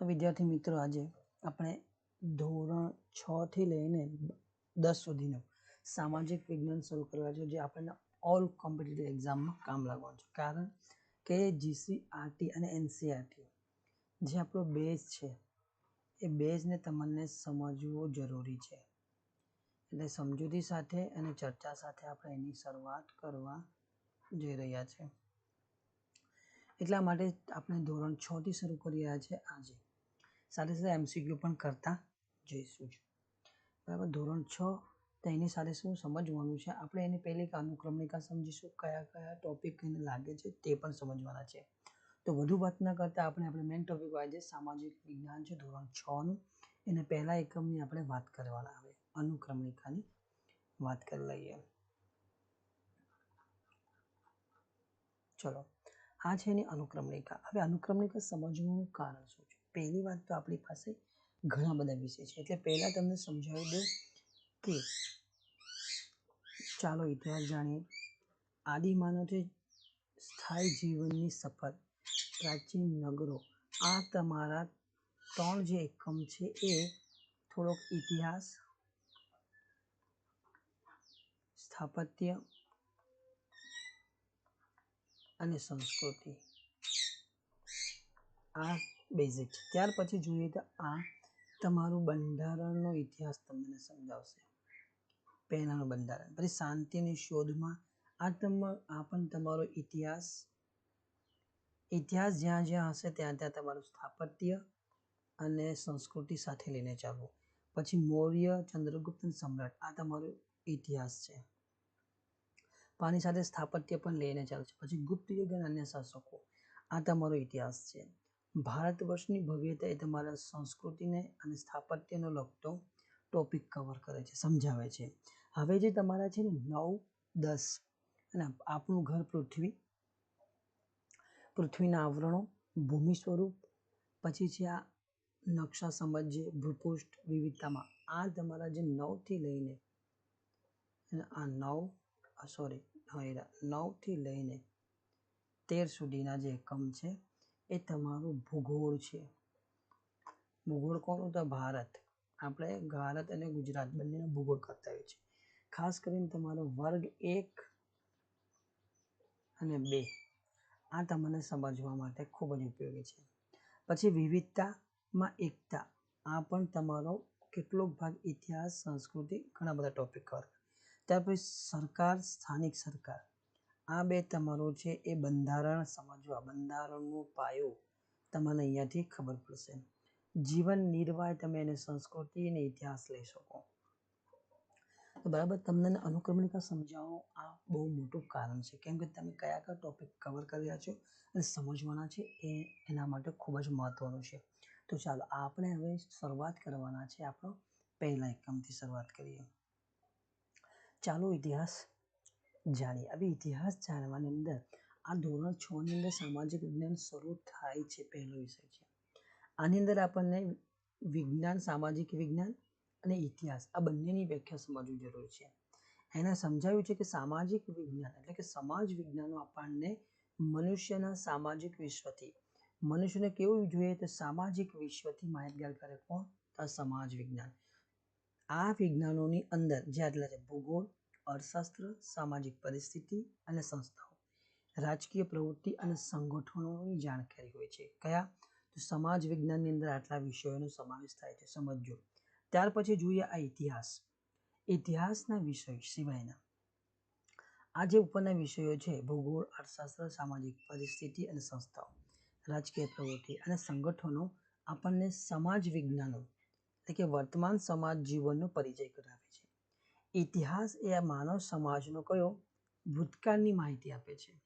તો વિદ્યાર્થી મિત્રો, આજે આપણે ધોરણ છ થી લઈને દસ સુધીનું સામાજિક વિજ્ઞાન શરૂ કરવા છે, જે આપણને ઓલ કોમ્પિટિટિવ એક્ઝામમાં કામ લાગવાનું છે. કારણ કે જીસીઆરટી અને એનસીઆરટી જે આપણો બેઝ છે, એ બેઝને તમને સમજવો જરૂરી છે. એટલે સમજૂતી સાથે અને ચર્ચા સાથે આપણે એની શરૂઆત કરવા જઈ રહ્યા છે. એટલા માટે આપણે ધોરણ છ થી શરૂ કરી રહ્યા છે આજે. સાથે સાથે એમસીક્યુ પણ કરતા જઈશું જ. બરાબર? ધોરણ છ તો એની સાથે શું સમજવાનું છે? આપણે એની પહેલી અનુક્રમણિકા સમજીશું, કયા કયા ટોપિક એને લાગે છે તે પણ સમજવાના છે. તો વધુ વાત ન કરતાં આપણે આપણે મેઇન ટોપિક આજે સામાજિક વિજ્ઞાન છે ધોરણ છનું એને પહેલા એકમની આપણે વાત કરવાના આવે અનુક્રમણિકાની વાત કરી લઈએ. ચલો, આ છે એની અનુક્રમણિકા. હવે અનુક્રમણિકા સમજવાનું કારણ શું? છે પહેલી વાત તો આપણી પાસે ઘણા બધા વિષય છે. એટલે પહેલાં તમને સમજાવી દઉં કે ચાલો ઇતિહાસ જાણીએ. આદિમાનવથી સ્થાયી જીવનની સફર, પ્રાચીન નગરો, આ તમારા ત્રણ જે એકમ છે એ થોડોક ઇતિહાસ, સ્થાપત્ય અને સંસ્કૃતિ. આ બેઝિક ત્યાર પછી જોઈએ તો આ તમારું બંધારણનો ઇતિહાસ તમને સમજાવશે. પહેલાંનું બંધારણ. પછી શાંતિની શોધમાં આ તમ, આ પણ તમારો ઇતિહાસ. ઇતિહાસ જ્યાં જ્યાં હશે ત્યાં ત્યાં તમારું સ્થાપત્ય અને સંસ્કૃતિ સાથે લઈને ચાલવું. પછી મૌર્ય, ચંદ્રગુપ્ત સમ્રાટ. આ તમારો ઇતિહાસ છે. પાણી સાથે સ્થાપત્ય પણ લઈને ચાલે છે પછી ગુપ્ત યુગ અને અન્ય શાસકો. આ તમારો ઇતિહાસ છે. ભારત વર્ષની ભવ્યતા એ તમારા સંસ્કૃતિને અને સ્થાપત્યનો લગતો ટોપિક કવર કરે છે, સમજાવે છે. હવે જે તમારા છે ને નવ, દસ અને આપણું ઘર પૃથ્વી, પૃથ્વીના આવરણો, ભૂમિ સ્વરૂપ, પછી છે આ નકશા સમજીએ ભૂપૃષ્ઠ વિવિધતામાં, આ તમારા જે નવથી લઈને આ નવ સોરી હા નવથી લઈને તેર સુધીના જે એકમ છે એ તમારું ભૂગોળ છે. ભૂગોળ કોનું તો ભારત. આપણે ભારત અને ગુજરાત બંનેનો ભૂગોળ કરતા હોય છે ખાસ કરીને તમારો વર્ગ એક અને બે. આ તમને સમજવા માટે ખૂબ જ ઉપયોગી છે. પછી વિવિધતામાં એકતા. આ પણ તમારો કેટલોક ભાગ ઇતિહાસ, સંસ્કૃતિ, ઘણા બધા ટોપિક કવર ત્યાર પછી સરકાર, સ્થાનિક સરકાર. આ બે તમારો છે એ બંધારણ સમજવા, બંધારણનો પાયો તમને અહીંયાથી ખબર પડશે. જીવન નિર્વાહ તમે એને સંસ્કૃતિ અને ઇતિહાસ લઈ શકો. તો બરાબર, તમને અનુક્રમણિકા સમજાવવાનું આ બહુ મોટું કારણ છે. કેમ કે તમે કયા કયા ટોપિક કવર કરી રહ્યા છો અને સમજવાના છે એ એના માટે ખૂબ જ મહત્ત્વનું છે. તો ચાલો, આપણે હવે શરૂઆત કરવાના છે આપણો પહેલા એકમથી શરૂઆત કરીએ. ચાલો, ઇતિહાસ જાણીએ હવે ઇતિહાસ જાણવાની અંદર આ ધોરણ છ ની અંદર સામાજિક વિજ્ઞાન શરૂ થાય છે પહેલો વિષય છે. આની અંદર આપણને વિજ્ઞાન, સામાજિક વિજ્ઞાન અને ઇતિહાસ આ બંનેની વ્યાખ્યા સમજવી જરૂરી છે. એને સમજાવ્યું છે કે સામાજિક વિજ્ઞાન એટલે કે સમાજ વિજ્ઞાનો આપણને મનુષ્યના સામાજિક વિશ્વથી, મનુષ્યને કેવું જોઈએ તો સામાજિક વિશ્વથી માહિતગાર કરે કોણ? તો સમાજ વિજ્ઞાન. આ વિજ્ઞાનોની અંદર જે આટલા છે ભૂગોળ અર્થશાસ્ત્ર, સામાજિક પરિસ્થિતિ અને સંસ્થાઓ. રાજકીય પ્રવૃત્તિ અને સંગઠનોની જાણકારી હોય છે. કયા? તો સમાજ વિજ્ઞાનની અંદર આટલા વિષયોનો સમાવેશ થાય છે. સમજો. ત્યાર પછી જોઈએ આ ઇતિહાસ. ઇતિહાસના વિષય સિવાયના. આ જે ઉપરના વિષયો છે, ભૂગોળ, અર્થશાસ્ત્ર, સામાજિક પરિસ્થિતિ અને સંસ્થાઓ, રાજકીય પ્રવૃત્તિ અને સંગઠનો આપણને સમાજ વિજ્ઞાનો એટલે કે વર્તમાન સમાજ જીવનનો પરિચય કરાવે ઇતિહાસ એ આ માનવ સમાજનો કયો ભૂતકાળની માહિતી આપે છે.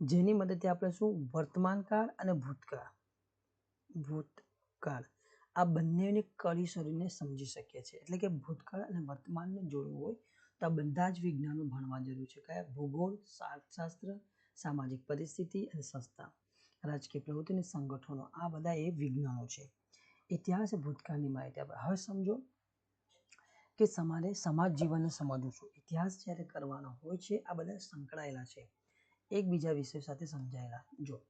જેની મદદથી આપણે શું? વર્તમાનકાળ અને ભૂતકાળ. ભૂતકાળ. આ બંનેને કળી શરીરને સમજી શકીએ છીએ. એટલે કે ભૂતકાળ અને વર્તમાનને જોડવું હોય તો આ બધા જ વિજ્ઞાનો ભણવા જરૂર છે. કયા? ભૂગોળ, શાસ્ત્ર, સામાજિક પરિસ્થિતિ અને સંસ્થા. રાજકીય પ્રવૃત્તિ અને સંગઠનો. આ બધા એ વિજ્ઞાનો છે. ઇતિહાસ ભૂતકાળની માહિતી આપણે હવે સમજો કે તમારે સમાજ જીવનને સમજવું છું ઇતિહાસ જ્યારે કરવાનો હોય છે, આ બધા સંકળાયેલા છે. એકબીજા વિષય સાથે સમજાયેલા. જો.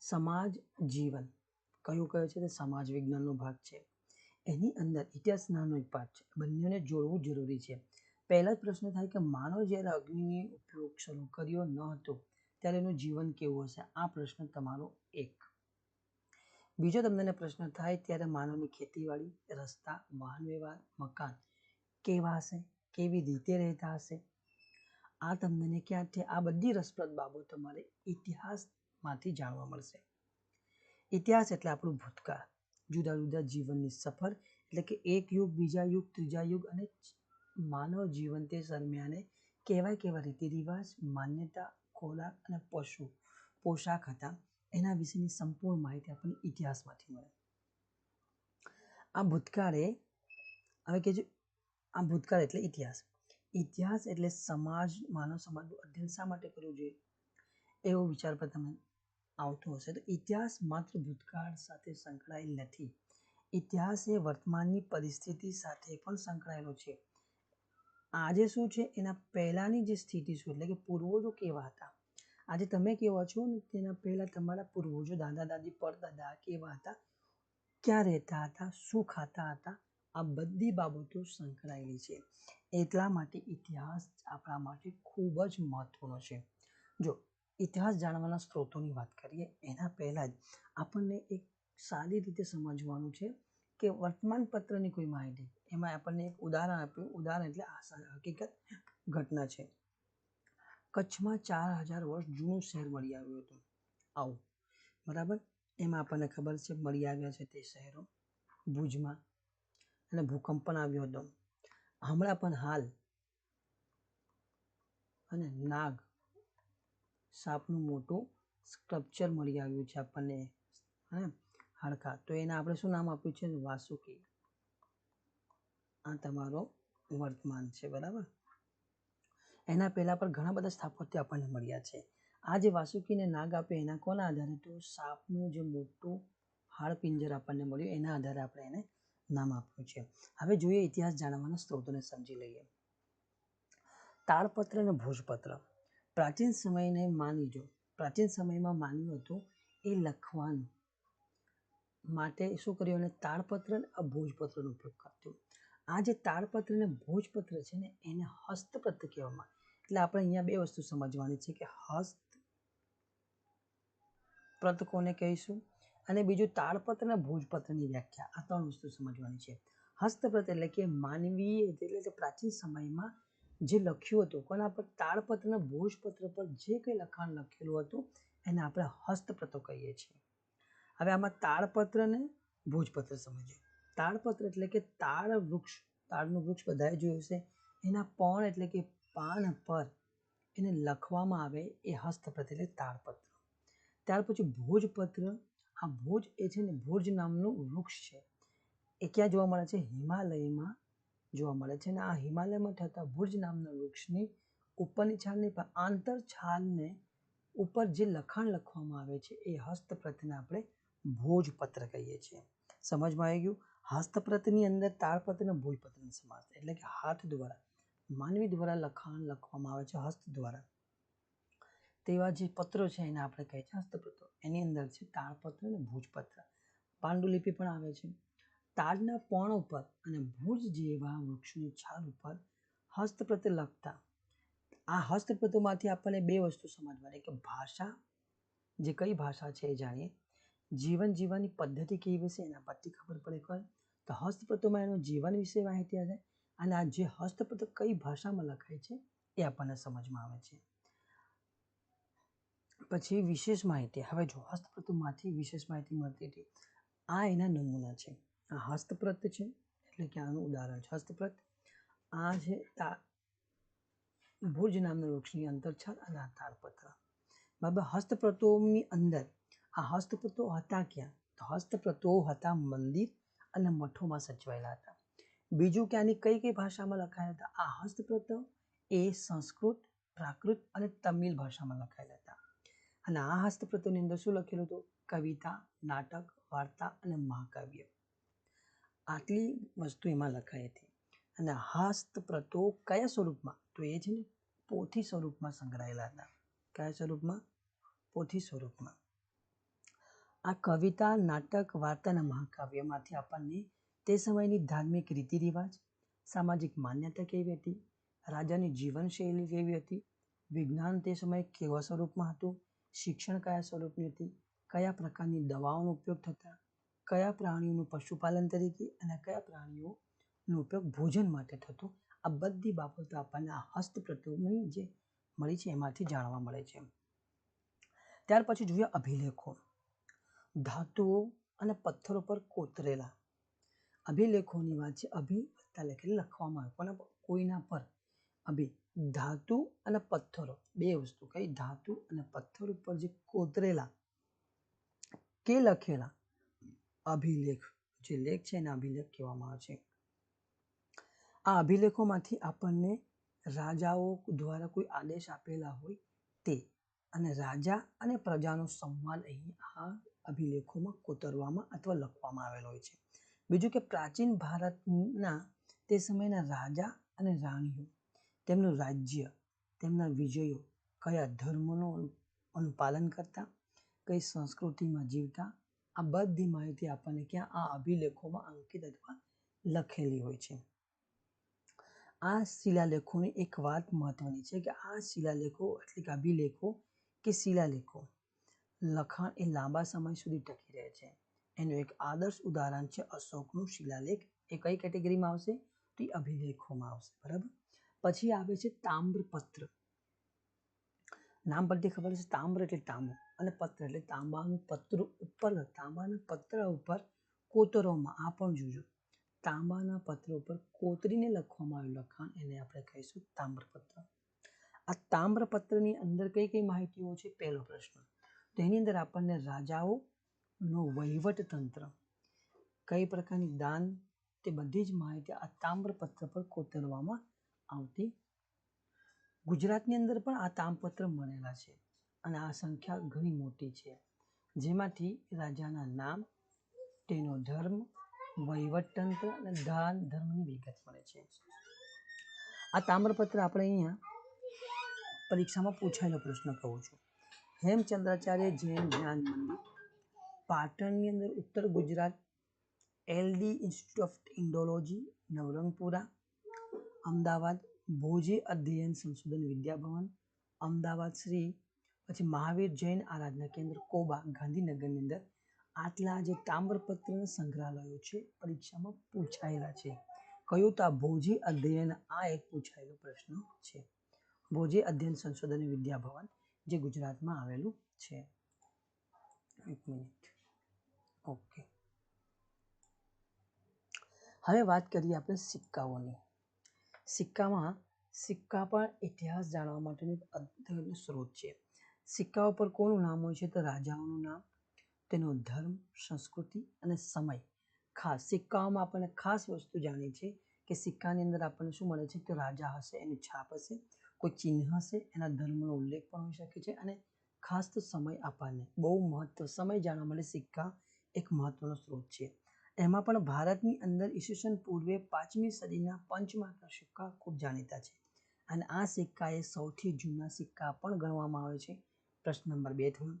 સમાજ જીવન. કયો કયો છે? તે સમાજ વિજ્ઞાનનો ભાગ છે. એની અંદર ઇતિહાસ નાનો એક પાઠ છે. બંનેને જોડવું જરૂરી છે. પહેલા જ પ્રશ્ન થાય કે માનવ જ્યારે અગ્નિની ઉપયોગ શરૂ કર્યો ન હતો, ત્યારે એનું જીવન કેવું હશે? આ પ્રશ્ન તમારો એક. બીજો તમને પ્રશ્ન થાય ત્યારે માનવની ખેતીવાડી, રસ્તા, વાહન વ્યવહાર, મકાન કેવા હશે? કેવી રીતે રહેતા હશે? આ તમને ક્યાંથી, આ બધી રસપ્રદ બાબતો મારે ઇતિહાસમાંથી જાણવા મળશે. ઇતિહાસ એટલે આપણું ભૂતકાળ. જુદા જુદા જીવનની સફર એટલે કે એક યુગ, બીજા યુગ, ત્રીજા યુગ અને માનવ જીવન તે દરમિયાને કેવા કેવા રીતિ રિવાજ માન્યતા, ખોરાક અને પશુ પોશાક હતા. એના વિશેની સંપૂર્ણ માહિતી આપણને ઇતિહાસમાંથી મળે. આ ભૂતકાળે, હવે કે આ ભૂતકાળ એટલે ઇતિહાસ. ઇતિહાસ એટલે સમાજ, માનવ સમાજનું અધ્યયન શા માટે કરવું જોઈએ? એવો વિચાર પર તમે આવતો હશે. તો ઇતિહાસ માત્ર ભૂતકાળ સાથે સંકળાયેલ નથી. ઇતિહાસ એ વર્તમાનની પરિસ્થિતિ સાથે પણ સંકળાયેલો છે. આજે શું છે? એના પહેલાંની જે સ્થિતિ શું? એટલે કે પૂર્વજો કેવા હતા? આજે તમે કેવા છો? ને તેના પહેલાં તમારા પૂર્વજો દાદા, દાદી, પરદાદા કેવા હતા? ક્યાં રહેતા હતા? શું ખાતા હતા? આ બધી બાબતો સંકળાયેલી છે. એટલા માટે ઇતિહાસ આપણા માટે ખૂબ જ મહત્વનો છે. જો, ઇતિહાસ જાણવાના સ્ત્રોતોની વાત કરીએ, એના પહેલાં જ આપણને એક સારી રીતે સમજવાનું છે કે વર્તમાન પત્રની કોઈ માહિતી. એમાં આપણને એક ઉદાહરણ આપ્યું. ઉદાહરણ એટલે હકીકત, ઘટના છે. કચ્છમાં ચાર હજાર વર્ષ જૂનું શહેર મળી આવ્યું હતું. આવું. બરાબર? એમાં આપણને ખબર છે, મળી આવ્યા છે તે શહેરો. ભુજમાં. અને ભૂકંપ પણ આવ્યો હતો. હમણાં પણ હાલ. અને નાગ. સાપનું મોટું સ્કલ્પચર મળી આવ્યું છે આપણને. હે હાડકા. તો એને આપણે શું નામ આપ્યું છે? વાસુકી. આ તમારો વર્તમાન છે. બરાબર? એના પહેલાં પણ ઘણા બધા સ્થાપત્ય આપણને મળ્યા છે. આ જે વાસુકીને નાગ આપે એના કોના આધારે? તો સાપનું જે મોટું હાડપિંજર આપણને મળ્યું, એના આધારે આપણે એને નામ આપ્યું છે. હવે જોઈએ ઇતિહાસ જાણવાના સ્ત્રોતોને સમજી લઈએ. તાળપત્ર અને ભોજપત્ર. પ્રાચીન સમયને માની જો. પ્રાચીન સમયમાં માન્યું હતું એ લખવાનું માટે શું કર્યું અને તાળપત્ર અને ભોજપત્રનો ઉપયોગ કરતો. આ જે તાળપત્ર અને ભોજપત્ર છે ને એને હસ્તપ્રત કહેવામાં એટલે આપણે અહીંયા બે વસ્તુ સમજવાની છે કે હસ્ત પ્રત કોને કહીશું અને બીજું તાળપત્ર અને ભોજપત્રની વ્યાખ્યા. આ ત્રણ વસ્તુ સમજવાની છે. હસ્તપ્રત એટલે કે માનવીય એટલે કે પ્રાચીન સમયમાં જે લખ્યું હતું, કોના પર? તાળપત્ર અને ભોજપત્ર પર જે કંઈ લખાણ લખેલું હતું, એને આપણે હસ્તપ્રતો કહીએ છીએ. હવે આમાં તાળપત્ર ને ભોજપત્ર સમજીએ. તાળપત્ર એટલે કે તાળ વૃક્ષ તાળનું વૃક્ષ બધાએ જોયું છે એના પણ એટલે કે પાન પર એને લખવામાં આવે એ હસ્તપ્રત એટલે તાળપત્ર ત્યાર પછી ભોજપત્ર, આ ભોજ એ છે ને ભોજ નામનું વૃક્ષ છે. એ ક્યાં જોવા મળે છે? હિમાલયમાં જોવા મળે છે અને આ હિમાલયમાં થતા ભુજ નામના વૃક્ષની ઉપરની છાલની પણ આંતર છાલને ઉપર જે લખાણ લખવામાં આવે છે એ હસ્તપ્રતને આપણે ભોજપત્ર કહીએ છીએ. સમજમાં આવી ગયું? હસ્તપ્રતની અંદર તાળપત્ર અને ભોજપત્રનો સમાસ એટલે કે હાથ દ્વારા માનવી દ્વારા લખાણ લખવામાં આવે છે, હસ્ત દ્વારા. તેવા જે પત્રો છે એને આપણે કહીએ છીએ હસ્તપ્રતો એની અંદર છે તાળપત્ર અને ભુજપત્ર. પાંડુલિપિ પણ આવે છે. તાડના પર્ણ ઉપર અને ભુજ જેવા વૃક્ષની છાલ ઉપર હસ્તપ્રત લખતા. આ હસ્તપ્રતોમાંથી આપણને બે વસ્તુ સમજવાની કે ભાષા, જે કઈ ભાષા છે એ જાણીએ. જીવન જીવવાની પદ્ધતિ કેવી વિશે એના પરથી ખબર પડે કર તો હસ્તપ્રતોમાં એનું જીવન વિશે માહિતી હશે અને આ જે હસ્તપદ કઈ ભાષામાં લખાય છે એ આપણને સમજમાં આવે છે. પછી વિશેષ માહિતી. હવે જો હસ્તપ્રતમાંથી વિશેષ માહિતી મળતી હતી. આ એના નમૂના છે. આ હસ્તપ્રત છે, એટલે કે આનું ઉદાહરણ છે. હસ્તપ્રત. આ છે તા ભુજ નામના વૃક્ષની અંતરછાલ અને આ તાળપત્ર બાબા, હસ્તપ્રતોની અંદર આ હસ્તપ્રતો હતા ક્યાં? તો હસ્તપ્રતો હતા મંદિર અને મઠોમાં સચવાયેલા હતા. બીજું કે આની કઈ કઈ ભાષામાં લખાયેલા હતા? આ હસ્તપ્રતો, એ સંસ્કૃત, પ્રાકૃત અને તમિલ ભાષામાં લખાયેલા હતા. અને આ હસ્તપ્રતોની અંદર શું લખેલું હતું? કવિતા, નાટક, વાર્તા અને મહાકાવ્ય. આટલી વસ્તુ એમાં લખાઈ હતી. અને હસ્તપ્રતો કયા સ્વરૂપમાં? તો એ છે ને, પોથી સ્વરૂપમાં સંગ્રહાયેલા હતા. કયા સ્વરૂપમાં? પોથી સ્વરૂપમાં. આ કવિતા, નાટક વાર્તાના મહાકાવ્યમાંથી આપણને તે સમયની ધાર્મિક રીતિ રિવાજ સામાજિક માન્યતા કેવી હતી, રાજાની જીવનશૈલી કેવી હતી, વિજ્ઞાન તે સમયે કેવા સ્વરૂપમાં હતું, શિક્ષણ કયા સ્વરૂપની હતી, કયા પ્રકારની દવાઓનો ઉપયોગ થતા, કયા પ્રાણીઓનું પશુપાલન તરીકે અને કયા પ્રાણીઓનો ઉપયોગ ભોજન માટે થતો, આ બધી બાબતો આપણને આ હસ્તપ્રતોની જે મળી છે એમાંથી જાણવા મળે છે. ત્યાર પછી જોઈએ અભિલેખો. ધાતુઓ અને પથ્થરો પર કોતરેલા. અભિલેખોની વાત છે અભિ વત્તા લખવામાં આવે. કોના કોઈના પર? અભિ, ધાતુ અને પથ્થરો. બે વસ્તુ કઈ, ધાતુ અને પથ્થર ઉપર જે કોતરેલા, કે લખેલા અભિલેખ, જે લેખ છે એને અભિલેખ કહેવામાં આવે છે. આ અભિલેખોમાંથી આપણને રાજાઓ દ્વારા કોઈ આદેશ આપેલા હોય તે, અને રાજા અને પ્રજાનો સંવાદ અહીં આ અભિલેખોમાં કોતરવામાં અથવા લખવામાં આવેલો હોય છે. બીજું કે પ્રાચીન ભારતના તે સમયના રાજા અને રાણીઓ, તેમનું રાજ્ય, તેમના વિજયો કયા ધર્મનું અનુપાલન કરતા, કઈ સંસ્કૃતિમાં જીવતા, આ બધી માહિતી આપણને ક્યાં આ અભિલેખોમાં અંકિત અથવા લખેલી હોય છે. આ શિલાલેખોની એક વાત મહત્વની છે કે આ શિલાલેખો એટલે કે અભિલેખો કે શિલાલેખો લખાણ એ લાંબા સમય સુધી ટકી રહે છે. એનું એક આદર્શ ઉદાહરણ છે અશોકનું શિલાલેખ. એ કઈ કેટેગરીમાં આવશે? તો એ અભિલેખોમાં આવશે, બરાબર? પછી આવે છે તામ્રપત્ર. નામ પરથી ખબર છે તામ્ર એટલે તાંબુ અને પત્ર એટલે તાંબાનું પત્ર ઉપર, તાંબાના પત્ર ઉપર કોતરોમાં, આ પણ જોજો. તાંબાના પત્ર ઉપર કોતરીને લખવામાં આવેલું લખાણ, એને આપણે કહીશું તામ્રપત્ર. આ તામ્રપત્રની અંદર કઈ કઈ માહિતીઓ છે? પહેલો પ્રશ્ન. તો એની અંદર આપણને રાજાઓનો વહીવટ તંત્ર. કઈ પ્રકારની દાન તે બધી જ માહિતી આ તામ્રપત્ર પર કોતરવામાં આવતી? ગુજરાતની અંદર પણ આ તામપત્ર મળેલા છે અને આ સંખ્યા ઘણી મોટી છે. જેમાંથી રાજાના નામ, તેનો ધર્મ વહીવટતંત્ર અને દાન ધર્મની વિગત મળે છે. આ તામ્રપત્ર આપણે અહીંયા પરીક્ષામાં પૂછાયેલો પ્રશ્ન કહું છું. હેમચંદ્રાચાર્ય જૈન જ્ઞાન મંદિર પાટણની અંદર ઉત્તર Gujarat LD Institute of Indology Navrangpura, Ahmedabad, ભોજી અધ્યયન સંશોધન વિદ્યાભવન, અમદાવાદ શ્રી, પછી મહાવીર જૈન આરાધના કેન્દ્ર, કોબા, ગાંધીનગરની અંદર આટલા જે તામ્રપત્ર સંગ્રહાલયો છે, પરીક્ષામાં પૂછાયેલા છે. કયું તો ભોજી અધ્યયન, આ એક પૂછાયેલો પ્રશ્ન છે. ભોજી અધ્યયન સંશોધન વિદ્યાભવન, જે ગુજરાતમાં આવેલું છે. એક મિનિટ. ઓકે. હવે વાત કરીએ આપણે સિક્કાઓની. સિક્કામાં, સિક્કા પણ ઇતિહાસ જાણવા માટેનો એક અદ્ભુત સ્ત્રોત છે. સિક્કાઓ પર કોનું નામ હોય છે? તો રાજાઓનું નામ, તેનો ધર્મ, સંસ્કૃતિ અને સમય. ખાસ, સિક્કાઓમાં આપણને ખાસ વસ્તુ જાણીએ છીએ કે સિક્કાની અંદર આપણને શું મળે છે? તો રાજા હશે, એની છાપ હશે, કોઈ ચિહ્ન હશે, એના ધર્મનો ઉલ્લેખ પણ હોઈ શકે છે અને ખાસ તો સમય આપણને. બહુ મહત્વ, સમય જાણવા માટે સિક્કા એક મહત્વનો સ્ત્રોત છે. એમાં પણ ભારતની અંદર ઈસવીસન પૂર્વે પાંચમી સદીના પંચમાર્કના સિક્કા ખૂબ જાણીતા છે. અને આ સિક્કા એ સૌથી જૂના સિક્કા પણ ગણવામાં આવે છે. પ્રશ્ન નંબર બે થયો.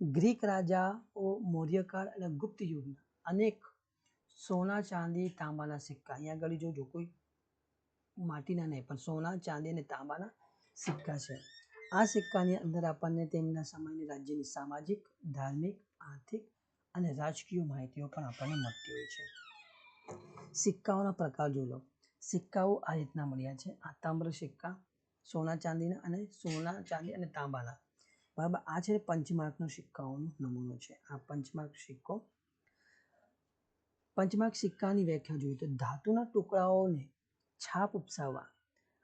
ગ્રીક રાજાઓ મૌર્યકાળ અને ગુપ્ત યુગના અનેક સોના, ચાંદી, તાંબાના સિક્કા. અહીંયા આગળ જોજો કોઈ માટીના નહીં, પણ સોના, ચાંદી અને તાંબાના સિક્કા છે. આ સિક્કાની અંદર આપણને તેમના સમયની રાજ્યની સામાજિક, ધાર્મિક, આર્થિક અને રાજકીય માહિતીઓ પણ આપણને મળતી હોય છે. સિક્કાઓના પ્રકાર જોઈ લો. સિક્કાઓ આ રીતના મળ્યા છે. આ તામ્ર સિક્કા, સોના ચાંદીના અને સોના ચાંદી અને તાંબાના. બરાબર, આ છે પંચમાર્કનો સિક્કાઓનો નમૂનો છે. આ પંચમાર્ક સિક્કો. પંચમાર્ક સિક્કાની વ્યાખ્યા જોઈએ તો ધાતુના ટુકડાઓને છાપ ઉપસાવવા.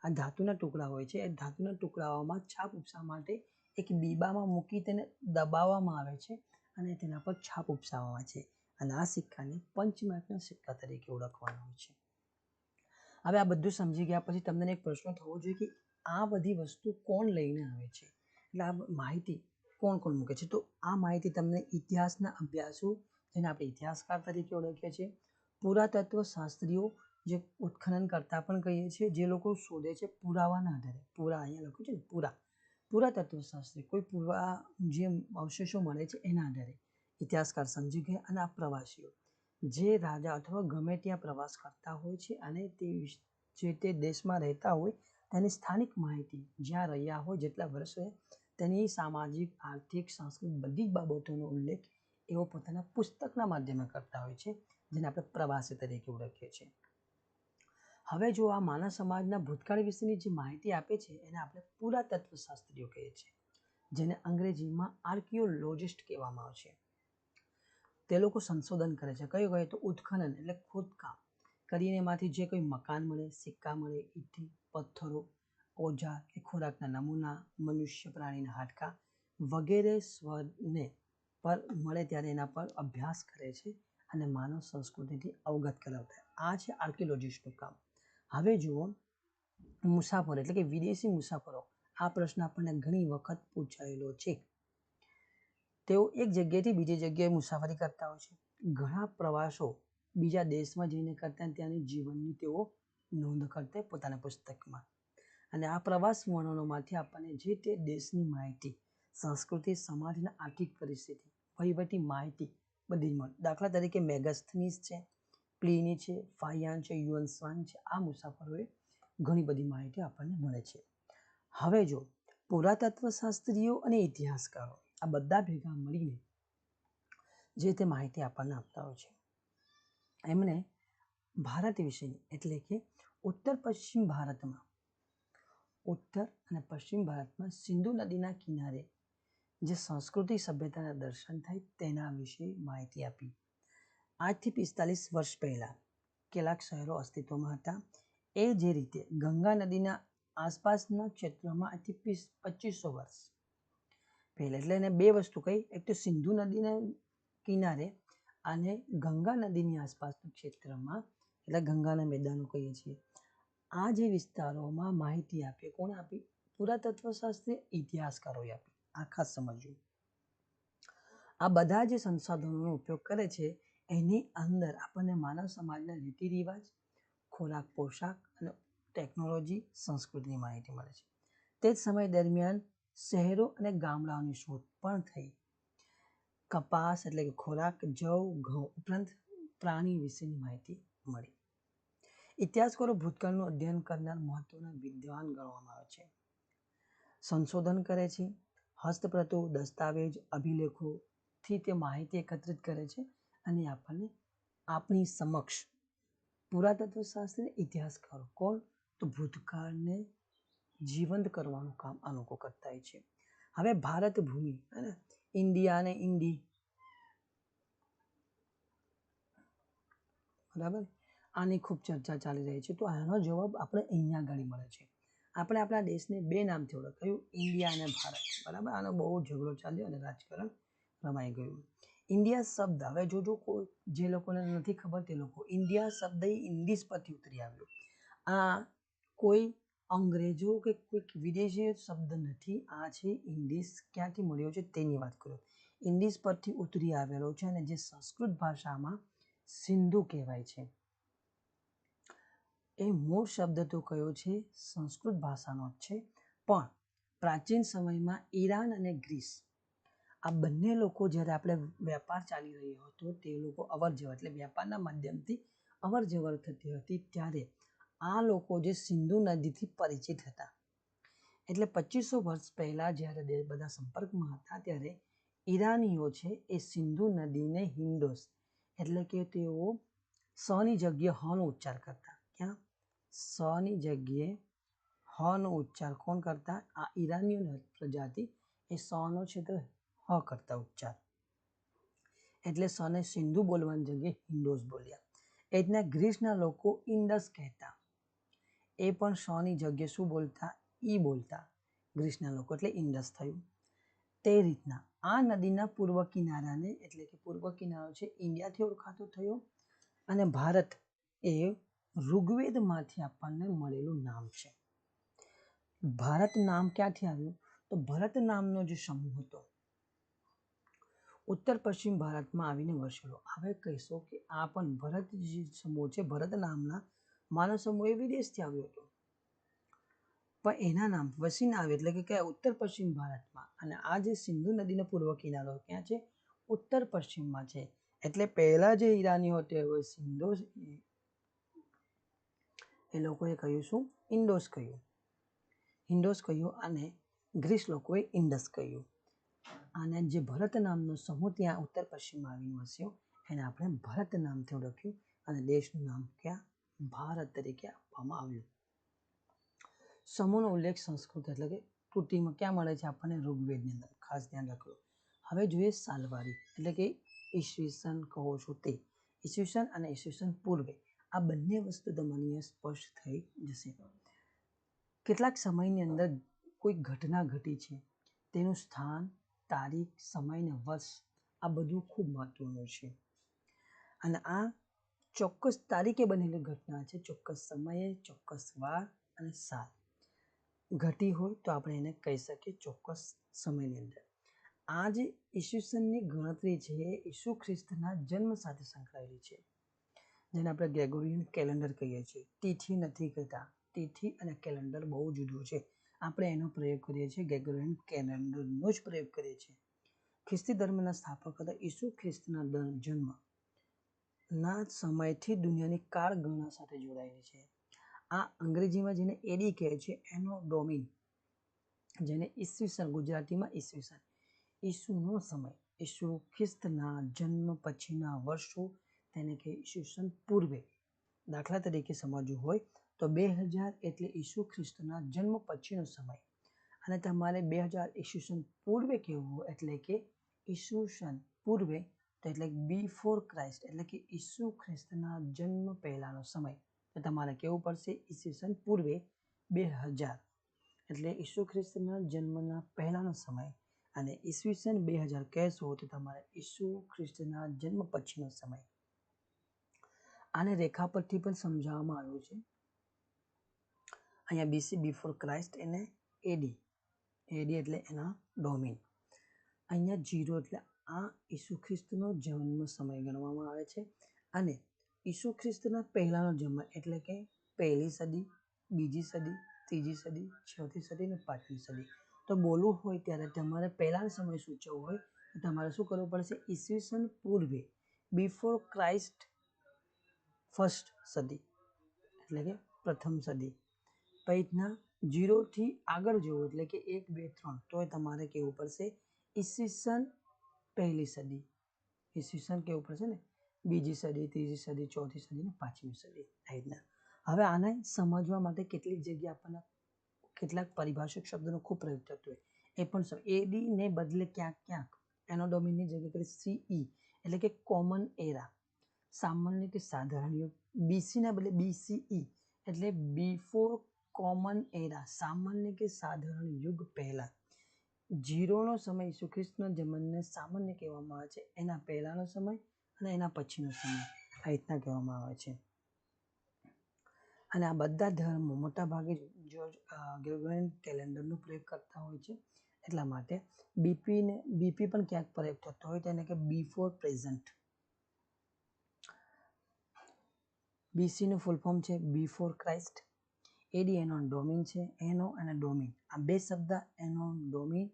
આ ધાતુના ટુકડા હોય છે. એ ધાતુના ટુકડાઓમાં છાપ ઉપસાવવા માટે એક બીબામાં મૂકી તેને દબાવવામાં આવે છે. અને તેના પર છાપ ઉપસાવવામાં છે. અને આ સિક્કાને પંચમાર્કના સિક્કા તરીકે ઓળખવાનો હોય છે. હવે આ બધું સમજી ગયા પછી તમને એક પ્રશ્ન થવો જોઈએ કે આ બધી વસ્તુ કોણ લઈને આવે છે? એટલે આ માહિતી કોણ કોણ મૂકે છે? તો આ માહિતી તમને ઇતિહાસના અભ્યાસો, જેને આપણે ઇતિહાસકાર તરીકે ઓળખીએ છીએ પુરાતત્વ શાસ્ત્રીઓ જે ઉત્ખનન કરતા પણ કહીએ છીએ, જે લોકો શોધે છે પુરાવાના આધારે. પુરા અહીંયા લખ્યું છે ને, પુરા. પુરાતત્વ શાસ્ત્રી કોઈ પૂર્વા જે અવશેષો મળે છે એના આધારે ઇતિહાસકાર સમજી ગયા અને આ પ્રવાસીઓ, જે રાજા અથવા ગમે ત્યાં પ્રવાસ કરતા હોય છે અને તે જે તે દેશમાં રહેતા હોય તેની સ્થાનિક માહિતી જ્યાં રહ્યા હોય જેટલા વર્ષ તેની સામાજિક, આર્થિક, સાંસ્કૃતિક બધી જ બાબતોનો ઉલ્લેખ એઓ પોતાના પુસ્તકના માધ્યમે કરતા હોય છે જેને આપણે પ્રવાસી તરીકે ઓળખીએ છીએ. હવે જો આ માનવ સમાજના ભૂતકાળ વિશેની જે માહિતી આપે છે, એને આપણે પુરાતત્વશાસ્ત્રીઓ કહીએ છીએ, જેને અંગ્રેજીમાં આર્કિયોલોજિસ્ટ કહેવામાં આવે છે. તે લોકો સંશોધન કરે છે. કયું કહે તો ઉત્ખનન એટલે ખોદકામ. કરીને એમાંથી જે કોઈ મકાન મળે, સિક્કા મળે, ઈટી, પથ્થરો, ઓજા કે ખોરાકના નમૂના, મનુષ્ય પ્રાણીના હાડકાં વગેરે સ્વને પર મળે ત્યારે એના પર અભ્યાસ કરે છે અને માનવ સંસ્કૃતિથી અવગત કરાવતા. આ છે આર્કિયોલોજિસ્ટનું કામ. હવે જુઓ, મુસાફરો, એટલે કે વિદેશી મુસાફરો, આ પ્રશ્ન આપણને ઘણી વખત પૂછાયેલો છે. તેઓ એક જગ્યાએથી બીજી જગ્યાએ મુસાફરી કરતા હોય છે. ઘણા પ્રવાસો બીજા દેશમાં જઈને કરતા ત્યાંની જીવનની તેઓ નોંધ કરતા પોતાના પુસ્તકમાં. અને આ પ્રવાસ વર્ણનોમાંથી આપણને જે તે દેશની માહિતી, સંસ્કૃતિ સમાજ અને આર્થિક પરિસ્થિતિ, વહીવટી માહિતી બધી જ મળે. દાખલા તરીકે મેગસ્થનીસ છે. પ્લીની છે ફાયાન છે યુએન સ્વાન છે, આ મુસાફરોએ ઘણી બધી માહિતી આપણને મળે છે. હવે જો, પુરાતત્વશાસ્ત્રીઓ અને ઇતિહાસકારો આ બધા ભેગા મળીને જે તે માહિતી આપણને આપતા હોય છે. એમણે ભારત વિશેની એટલે કે ઉત્તર પશ્ચિમ ભારતમાં, ઉત્તર અને પશ્ચિમ ભારતમાં સિંધુ નદીના કિનારે જે સંસ્કૃતિ સભ્યતાના દર્શન થાય તેના વિશે માહિતી આપી. આજથી પિસ્તાલીસ વર્ષ પહેલાં કેટલાક શહેરો અસ્તિત્વમાં હતા. એ જે રીતે ગંગા નદીના આસપાસના ક્ષેત્રમાં આજથી પીસ, પચીસો વર્ષ પહેલાં. એટલે એને બે વસ્તુ કહી. એક તો સિંધુ નદીના કિનારે અને ગંગા નદીની આસપાસના ક્ષેત્રમાં, એટલે ગંગાના મેદાનો કહીએ છીએ, આ જે વિસ્તારોમાં માહિતી આપી, કોણ આપી? પુરાતત્વશાસ્ત્રી ઇતિહાસકારોએ આપી. આ ખાસ સમજવું આ બધા જે સંસાધનોનો ઉપયોગ કરે છે એની અંદર આપણને માનવ સમાજના રીતિ રિવાજ, ખોરાક, પોશાક અને ટેકનોલોજી સંસ્કૃતિની માહિતી મળે છે. તે જ સમય દરમિયાન શહેરો અને ગામડાઓની શોધ પણ થઈ. કપાસ એટલે કે ખોરાક, જવ, ઘઉં ઉપરાંત પ્રાણી વિશેની માહિતી મળી. ઇતિહાસકારો ભૂતકાળનું અધ્યયન કરનાર મહત્વના વિદ્વાન ગણવામાં આવે છે. સંશોધન કરે છે, હસ્તપ્રતો, દસ્તાવેજ, અભિલેખોથી તે માહિતી એકત્રિત કરે છે અને આપણને આપણી સમક્ષ પુરાતત્વશાસ્ત્રી ઇતિહાસકારો કોણ? તો ભૂતકાળને જીવંત કરવાનું કામ આ લોકો કરતા હોય છે. હવે ભારત ભૂમિ, હે ને? ઇન્ડિયા અને ઇન્ડી. બરાબર? આની ખૂબ ચર્ચા ચાલી રહી છે. તો આનો જવાબ આપણે અહીંયા આગળ મળે છે. આપણે આપણા દેશને બે નામથી ઓળખાયું, ઇન્ડિયા અને ભારત. બરાબર? આનો બહુ ઝઘડો ચાલ્યો અને રાજકારણ રમાઈ ગયું. ઇન્ડિયા શબ્દ. હવે જોજો કોઈ, જે લોકોને નથી ખબર તે લોકો ઇન્ડિયા શબ્દ એ ઇંગ્લિશ પરથી ઉતરી આવ્યો. આ કોઈ અંગ્રેજો કે કોઈક વિદેશી શબ્દ નથી, આ છે ઇંગ્લિશ ક્યાંથી મળ્યો છે તેની વાત કરો. ઇંગ્લિશ પરથી ઉતરી આવેલો છે અને જે સંસ્કૃત ભાષામાં સિંધુ કહેવાય છે. એ મૂળ શબ્દ તો કયો છે? સંસ્કૃત ભાષાનો જ છે. પણ પ્રાચીન સમયમાં ઈરાન અને ગ્રીસ આ બંને લોકો જ્યારે આપણે વેપાર ચાલી રહ્યો હતો, તે લોકો અવર જવર, એટલે વેપારના માધ્યમથી અવર જવર થતી હતી, ત્યારે આ લોકો જે સિંધુ નદીથી પરિચિત હતા. એટલે પચીસો વર્ષ પહેલાં જ્યારે બધા સંપર્કમાં હતા, ત્યારે ઈરાનીઓ છે એ સિંધુ નદીને હિન્દોસ એટલે કે તેઓ સની જગ્યાએ હનો ઉચ્ચાર કરતા. ક્યાં? સની જગ્યાએ હનો ઉચ્ચાર કોણ કરતા? આ ઈરાનીઓ પ્રજાતિ એ સનો છે તો હ કરતા ઉચ્ચાર એટલે સને સિંધુ બોલવાની જગ્યાએ હિન્દોસ બોલ્યા. એ રીતના ગ્રીસના લોકો ઇન્ડસ કહેતા. એ પણ શની જગ્યાએ શું બોલતા? ઈ બોલતા. ગ્રીસના લોકો એટલે ઇન્ડસ થયું. તે રીતના આ નદીના પૂર્વ કિનારાને એટલે કે પૂર્વ કિનારો છે ઇન્ડિયાથી ઓળખાતો થયો અને ભારત એ ઋગ્વેદમાંથી આપણને મળેલું નામ છે. ભારત નામ ક્યાંથી આવ્યું? તો ભરત નામનો જે સમૂહ હતો ઉત્તર પશ્ચિમ ભારતમાં આવીને વસેલો. હવે કહીશો કે આ પણ ભરત જે સમૂહ છે, ભરત નામના માનવ સમૂહ એ વિદેશથી આવ્યો હતો. પણ એના નામ વસીન આવે એટલે કે કયા? ઉત્તર પશ્ચિમ ભારતમાં. અને આ જે સિંધુ નદીનો પૂર્વ કિનારો ક્યાં છે? ઉત્તર પશ્ચિમમાં છે. એટલે પહેલાં જે ઈરાનીઓ હવે સિંધો એ લોકોએ કહ્યું શું? ઇન્ડોસ કહ્યું. ઇન્ડોસ કહ્યું અને ગ્રીસ લોકોએ ઇન્ડસ કહ્યું. અને જે ભરત નામનો સમૂહ ત્યાં ઉત્તર પશ્ચિમમાં આવીને વસ્યો, એને આપણે ભરત નામથી ઓળખ્યું અને દેશનું નામ ક્યાં? ભારત તરીકે આપવામાં આવ્યું. સમૂહનો ઉલ્લેખ સંસ્કૃત એટલે કે તૂટીમાં ક્યાં મળે છે આપણને? ઋગ્વેદની અંદર. ખાસ ધ્યાન રાખજો. હવે જોઈએ સાલવારી. એટલે કે ઈસવીસન કહો છો તે. ઈસવીસન અને ઈસવીસન પૂર્વે આ બંને વસ્તુ તમને સ્પષ્ટ થઈ જશે. કેટલાક સમયની અંદર કોઈ ઘટના ઘટી છે. તેનું સ્થાન તારીખ, સમય ને વર્ષ, આ બધું ખૂબ મહત્વનું છે. અને આ ચોક્કસ તારીખે બનેલી ઘટના છે. ચોક્કસ સમયે, ચોક્કસ વાર અને સાલ. ઘટી હોય તો આપણે એને કહી શકીએ ચોક્કસ સમયની અંદર. આ જે ઈસવીસનની ગણતરી છે એ ઈસુ ખ્રિસ્તના જન્મ સાથે સંકળાયેલી છે. જેને આપણે ગ્રેગોરિયન કેલેન્ડર કહીએ છીએ. તિથિ નથી કહેતા. તિથિ અને કેલેન્ડર બહુ જુદું છે. આપણે એનો પ્રયોગ કરીએ છીએ, ગેગોરિયન કેલેન્ડરનો જ પ્રયોગ કરીએ છીએ. ખ્રિસ્તી ધર્મના સ્થાપક હતા ઈસુ ખ્રિસ્તના જન્મ ના સમયથી દુનિયાની કાળગણના સાથે જોડાયેલી છે. આ અંગ્રેજીમાં જેને એડી કહે છે, એનો ડોમિન, જેને ઈસવીસન, ગુજરાતીમાં ઈસવીસન, ઈસુનો સમય, ઈસુ ખ્રિસ્તના જન્મ પછીના વર્ષો, તેને કહે ઈસવીસન પૂર્વે. દાખલા તરીકે સમજવું હોય તો બે હજાર એટલે ઈસુ ખ્રિસ્તના જન્મ પછીનો સમય. અને તમારે બે હજાર ઈસવીસન પૂર્વે કહેવું એટલે કે ઈસુસન પૂર્વે, તો એટલે બિફોર ક્રાઇસ્ટ એટલે કે ઈસુ ખ્રિસ્તના જન્મ પહેલાંનો સમય. તો તમારે કહેવું પડશે ઈસવીસન પૂર્વે બે હજાર એટલે ઈસુ ખ્રિસ્તના જન્મના પહેલાંનો સમય. અને ઈસવીસન બે હજાર કહેશો તો તમારે ઈસુ ખ્રિસ્તના જન્મ પછીનો સમય. આને રેખા પરથી પણ સમજાવવામાં આવ્યું છે. અહીંયા બીસી બિફોર ક્રાઇસ્ટ એને એડી એડી એટલે એના ડોમિન અહીંયા જીરો એટલે આ ઈસુ ખ્રિસ્તનો જન્મ સમય ગણવામાં આવે છે અને ઈસુ ખ્રિસ્તના પહેલાંનો જન્મ એટલે કે પહેલી સદી, બીજી સદી, ત્રીજી સદી, ચોથી સદી અને પાંચમી સદી. તો બોલવું હોય ત્યારે તમારે પહેલાંનો સમય સૂચવવો હોય તો તમારે શું કરવું પડશે? ઈસવીસન પૂર્વે બિફોર ક્રાઇસ્ટ ફર્સ્ટ સદી એટલે કે પ્રથમ સદી. પૈઠના જીરોથી આગળ જવું, એટલે કે એક, બે, ત્રણ. તોય તમારે કહેવું પડશે, ઈસવીસન પહેલી સદી. ઈસવીસન કહેવું પડશે ને? બીજી સદી, ત્રીજી સદી, ચોથી સદી ને પાંચમી સદી આ રીતના હવે આને સમજવા માટે કેટલીક જગ્યા આપણને કેટલાક પરિભાષિક શબ્દનો ખૂબ પ્રયોગ થતો હોય. એ પણ એડી ને બદલે ક્યાંક ક્યાંક. એનો ડોમિનની જગ્યાએ કરી સીઈ એટલે કે કોમન એરા સામાન્ય કે સાધારણ યુગ. બીસીના બદલે બીસીઈ એટલે બિફોર કોમન એરા સામાન્ય કે સાધારણ યુગ પહેલા. જીરોનો સમય ઈસુ ખ્રિસ્તનો સામાન્ય કહેવામાં આવે છે. એના પહેલાંનો સમય અને એના પછીનો સમય આ રીતના કહેવામાં આવે છે. અને આ બધા ધર્મો મોટાભાગે જોર્જ ગ્રેગોરિયન કેલેન્ડરનો પ્રયોગ કરતા હોય છે. એટલા માટે બીપીને બીપી પણ ક્યાંક પ્રયોગ થતો હોય તેને કે બિફોર પ્રેઝન્ટ બીસીનું ફૂલ ફોર્મ છે before Christ AD anno domini છે, એનો અને ડોમિન. આ બે શબ્દ એનોન ડોમિન,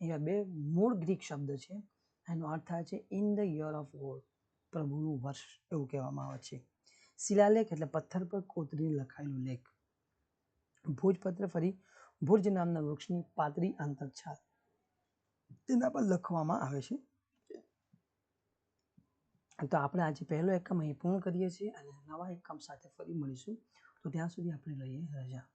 એવા બે મૂળ ગ્રીક શબ્દ છે. એનો અર્થ થાય છે in the year of war પ્રભુનું વર્ષ એવું કહેવામાં આવે છે. શિલાલેખ એટલે પથ્થર પર કોતરીને લખાયેલો લેખ. ભોજપત્ર ફરી ભુર્જ નામના વૃક્ષની પાતળી આંતરછાલ. તેના પર લખવામાં આવે છે. તો આપણે આજે પહેલો એકમ અહીં પૂર્ણ કરીએ છીએ અને નવા એકમ સાથે ફરી મળીશું. તો ત્યાં સુધી આપણે લઈએ રજા.